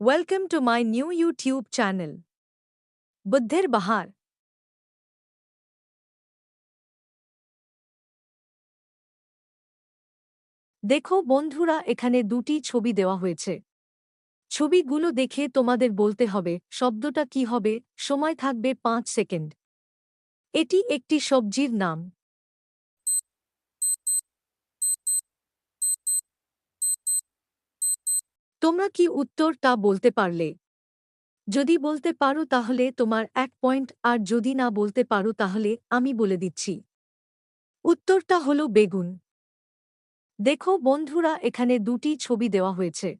Welcome to my new YouTube channel. বুদ্ধের বাহার দেখো বন্ধুরা, এখানে দুটি ছবি দেওয়া হয়েছে। ছবিগুলো দেখে তোমাদের বলতে হবে, শব্দটা কি হবে? সময় থাকবে পাঁচ সেকেন্ড। এটি একটি সবজির নাম। তোমরা কি উত্তর তা বলতে পারলে? যদি বলতে পারো তাহলে তোমার এক পয়েন্ট, আর যদি না বলতে পারো তাহলে আমি বলে দিচ্ছি। উত্তরটা হল বেগুন। দেখো বন্ধুরা, এখানে দুটি ছবি দেওয়া হয়েছে।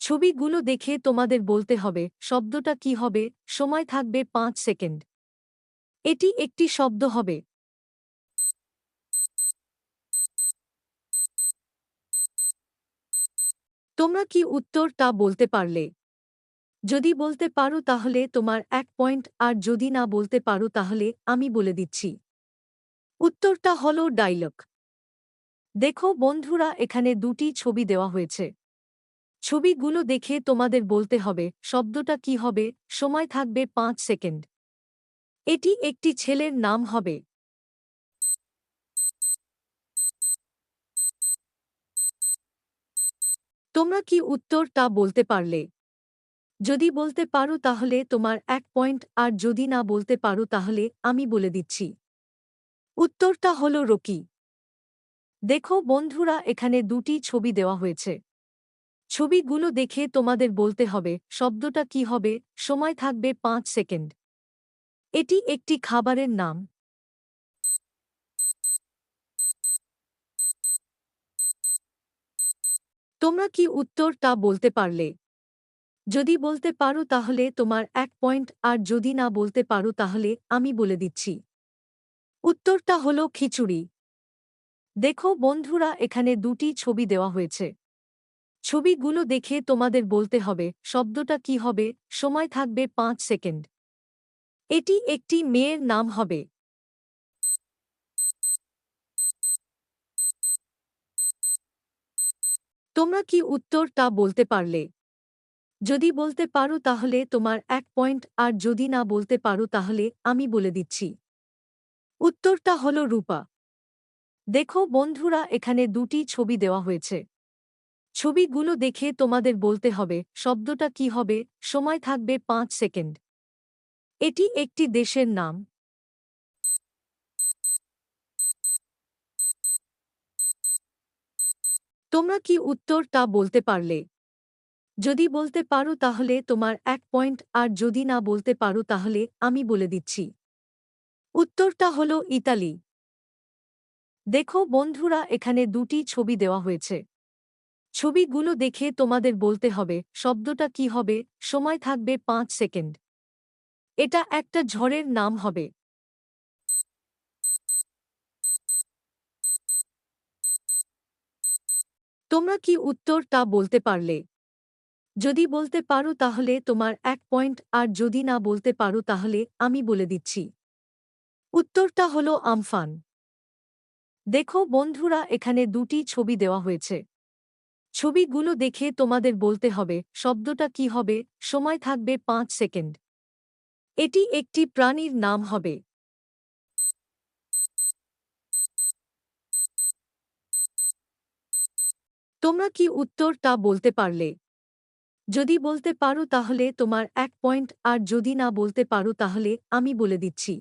ছবিগুলো দেখে তোমাদের বলতে হবে, শব্দটা কি হবে? সময় থাকবে পাঁচ সেকেন্ড। এটি একটি শব্দ হবে। তোমরা কি উত্তর তা বলতে পারলে? যদি বলতে পারো তাহলে তোমার এক পয়েন্ট, আর যদি না বলতে পারো তাহলে আমি বলে দিচ্ছি। উত্তরটা হল ডাইলগ দেখো বন্ধুরা, এখানে দুটি ছবি দেওয়া হয়েছে। ছবিগুলো দেখে তোমাদের বলতে হবে, শব্দটা কি হবে? সময় থাকবে পাঁচ সেকেন্ড। এটি একটি ছেলের নাম হবে। তোমরা কি উত্তর তা বলতে পারলে? যদি বলতে পারো তাহলে তোমার এক পয়েন্ট, আর যদি না বলতে পারো তাহলে আমি বলে দিচ্ছি। উত্তরটা হল রকি। দেখো বন্ধুরা, এখানে দুটি ছবি দেওয়া হয়েছে। ছবিগুলো দেখে তোমাদের বলতে হবে, শব্দটা কি হবে, সময় থাকবে পাঁচ সেকেন্ড। এটি একটি খাবারের নাম। তোমরা কি উত্তর তা বলতে পারলে? যদি বলতে পারো তাহলে তোমার এক পয়েন্ট, আর যদি না বলতে পারো তাহলে আমি বলে দিচ্ছি। উত্তরটা হল খিচুড়ি। দেখো বন্ধুরা, এখানে দুটি ছবি দেওয়া হয়েছে। ছবিগুলো দেখে তোমাদের বলতে হবে, শব্দটা কি হবে? সময় থাকবে পাঁচ সেকেন্ড। এটি একটি মেয়ের নাম হবে। তোমরা কি উত্তর তা বলতে পারলে? যদি বলতে পারো তাহলে তোমার এক পয়েন্ট, আর যদি না বলতে পারো তাহলে আমি বলে দিচ্ছি। উত্তরটা হল রূপা। দেখো বন্ধুরা, এখানে দুটি ছবি দেওয়া হয়েছে। ছবিগুলো দেখে তোমাদের বলতে হবে, শব্দটা কি হবে? সময় থাকবে পাঁচ সেকেন্ড। এটি একটি দেশের নাম। তোমরা কি উত্তর তা বলতে পারলে? যদি বলতে পারো তাহলে তোমার এক পয়েন্ট, আর যদি না বলতে পারো তাহলে আমি বলে দিচ্ছি। উত্তরটা হল ইতালি। দেখো বন্ধুরা, এখানে দুটি ছবি দেওয়া হয়েছে। ছবিগুলো দেখে তোমাদের বলতে হবে, শব্দটা কি হবে? সময় থাকবে পাঁচ সেকেন্ড। এটা একটা ঝড়ের নাম হবে। তোমরা কি উত্তর তা বলতে পারলে? যদি বলতে পারো তাহলে তোমার এক পয়েন্ট, আর যদি না বলতে পারো তাহলে আমি বলে দিচ্ছি। উত্তরটা হল আমফান। দেখো বন্ধুরা, এখানে দুটি ছবি দেওয়া হয়েছে। ছবিগুলো দেখে তোমাদের বলতে হবে, শব্দটা কি হবে? সময় থাকবে পাঁচ সেকেন্ড। এটি একটি প্রাণীর নাম হবে। তোমরা কি উত্তর তা বলতে পারলে? যদি বলতে পারো তাহলে তোমার এক পয়েন্ট, আর যদি না বলতে পারো তাহলে আমি বলে দিচ্ছি।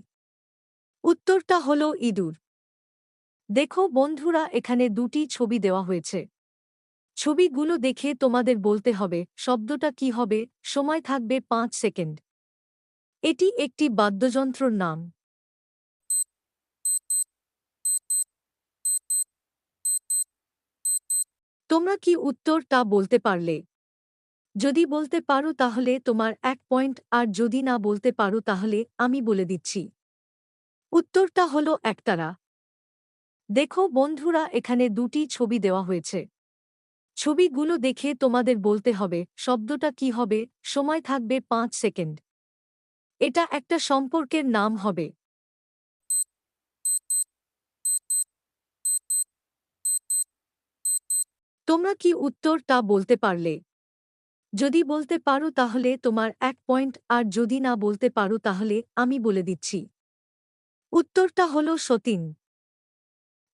উত্তরটা হল ইঁদুর। দেখো বন্ধুরা, এখানে দুটি ছবি দেওয়া হয়েছে। ছবিগুলো দেখে তোমাদের বলতে হবে, শব্দটা কি হবে? সময় থাকবে পাঁচ সেকেন্ড। এটি একটি বাদ্যযন্ত্রর নাম। তোমরা কি উত্তর তা বলতে পারলে? যদি বলতে পারো তাহলে তোমার এক পয়েন্ট, আর যদি না বলতে পারো তাহলে আমি বলে দিচ্ছি। উত্তরটা হল একতারা। দেখো বন্ধুরা, এখানে দুটি ছবি দেওয়া হয়েছে। ছবিগুলো দেখে তোমাদের বলতে হবে, শব্দটা কি হবে? সময় থাকবে পাঁচ সেকেন্ড। এটা একটা সম্পর্কের নাম হবে। তোমরা কি উত্তর তা বলতে পারলে? যদি বলতে পারো তাহলে তোমার এক পয়েন্ট, আর যদি না বলতে পারো তাহলে আমি বলে দিচ্ছি। উত্তরটা হল সতীন।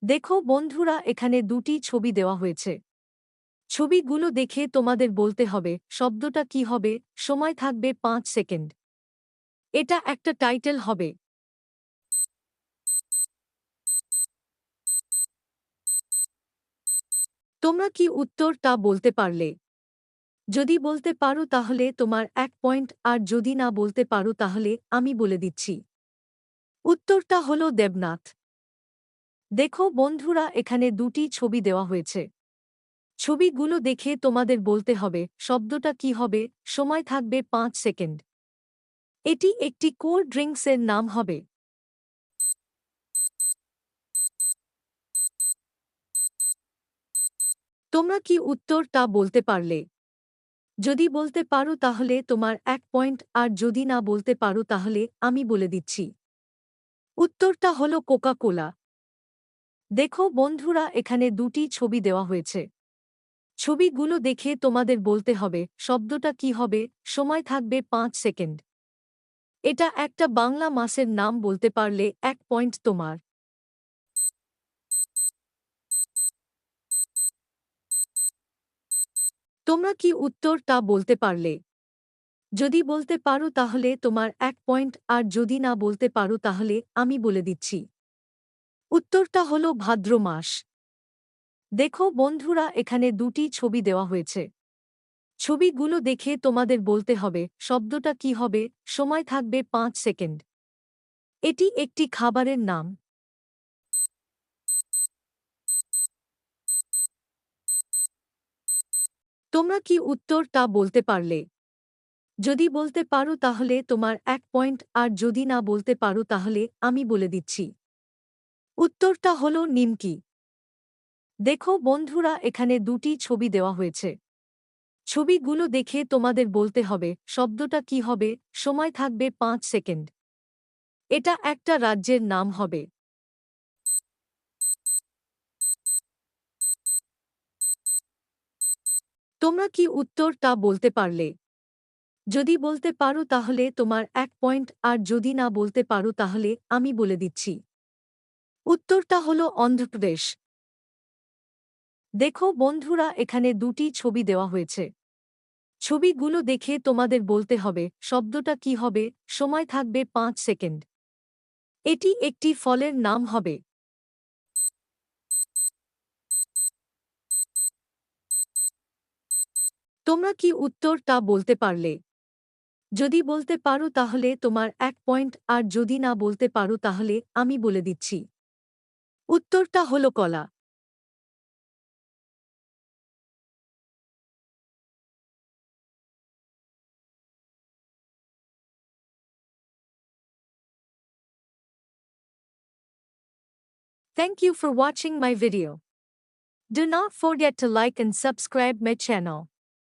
দেখো বন্ধুরা, এখানে দুটি ছবি দেওয়া হয়েছে। ছবিগুলো দেখে তোমাদের বলতে হবে, শব্দটা কি হবে, সময় থাকবে পাঁচ সেকেন্ড। এটা একটা টাইটেল হবে। তোমরা কি উত্তর তা বলতে পারলে? যদি বলতে পারো তাহলে তোমার এক পয়েন্ট, আর যদি না বলতে পারো তাহলে আমি বলে দিচ্ছি। উত্তরটা হল দেবনাথ। দেখো বন্ধুরা, এখানে দুটি ছবি দেওয়া হয়েছে। ছবিগুলো দেখে তোমাদের বলতে হবে, শব্দটা কি হবে, সময় থাকবে পাঁচ সেকেন্ড। এটি একটি কোল্ড ড্রিঙ্কসের নাম হবে। তোমরা কি উত্তর তা বলতে পারলে? যদি বলতে পারো তাহলে তোমার এক পয়েন্ট, আর যদি না বলতে পারো তাহলে আমি বলে দিচ্ছি। উত্তরটা হল কোকা কোলা দেখো বন্ধুরা, এখানে দুটি ছবি দেওয়া হয়েছে। ছবিগুলো দেখে তোমাদের বলতে হবে, শব্দটা কি হবে, সময় থাকবে পাঁচ সেকেন্ড। এটা একটা বাংলা মাসের নাম বলতে পারলে এক পয়েন্ট তোমার। তোমরা কি উত্তর তা বলতে পারলে? যদি বলতে পারো তাহলে তোমার এক পয়েন্ট, আর যদি না বলতে পারো তাহলে আমি বলে দিচ্ছি। উত্তরটা হল ভাদ্র মাস। দেখো বন্ধুরা, এখানে দুটি ছবি দেওয়া হয়েছে। ছবিগুলো দেখে তোমাদের বলতে হবে, শব্দটা কি হবে? সময় থাকবে পাঁচ সেকেন্ড। এটি একটি খাবারের নাম। তোমরা কি উত্তর তা বলতে পারলে? যদি বলতে পারো তাহলে তোমার এক পয়েন্ট, আর যদি না বলতে পারো তাহলে আমি বলে দিচ্ছি। উত্তরটা হল নিমকি। দেখো বন্ধুরা, এখানে দুটি ছবি দেওয়া হয়েছে। ছবিগুলো দেখে তোমাদের বলতে হবে, শব্দটা কি হবে? সময় থাকবে পাঁচ সেকেন্ড। এটা একটা রাজ্যের নাম হবে। তোমরা কি উত্তর তা বলতে পারলে? যদি বলতে পারো তাহলে তোমার এক পয়েন্ট, আর যদি না বলতে পারো তাহলে আমি বলে দিচ্ছি। উত্তরটা হল অন্ধ্রপ্রদেশ। দেখো বন্ধুরা, এখানে দুটি ছবি দেওয়া হয়েছে। ছবিগুলো দেখে তোমাদের বলতে হবে, শব্দটা কি হবে? সময় থাকবে পাঁচ সেকেন্ড। এটি একটি ফলের নাম হবে। তোমরা কি উত্তরটা বলতে পারলে যদি বলতে পারো তাহলে তোমার এক পয়েন্ট আর যদি না বলতে পারো তাহলে আমি বলে দিচ্ছি উত্তরটা হল কলা Thank you for watching my video. Do not forget to like and subscribe my channel.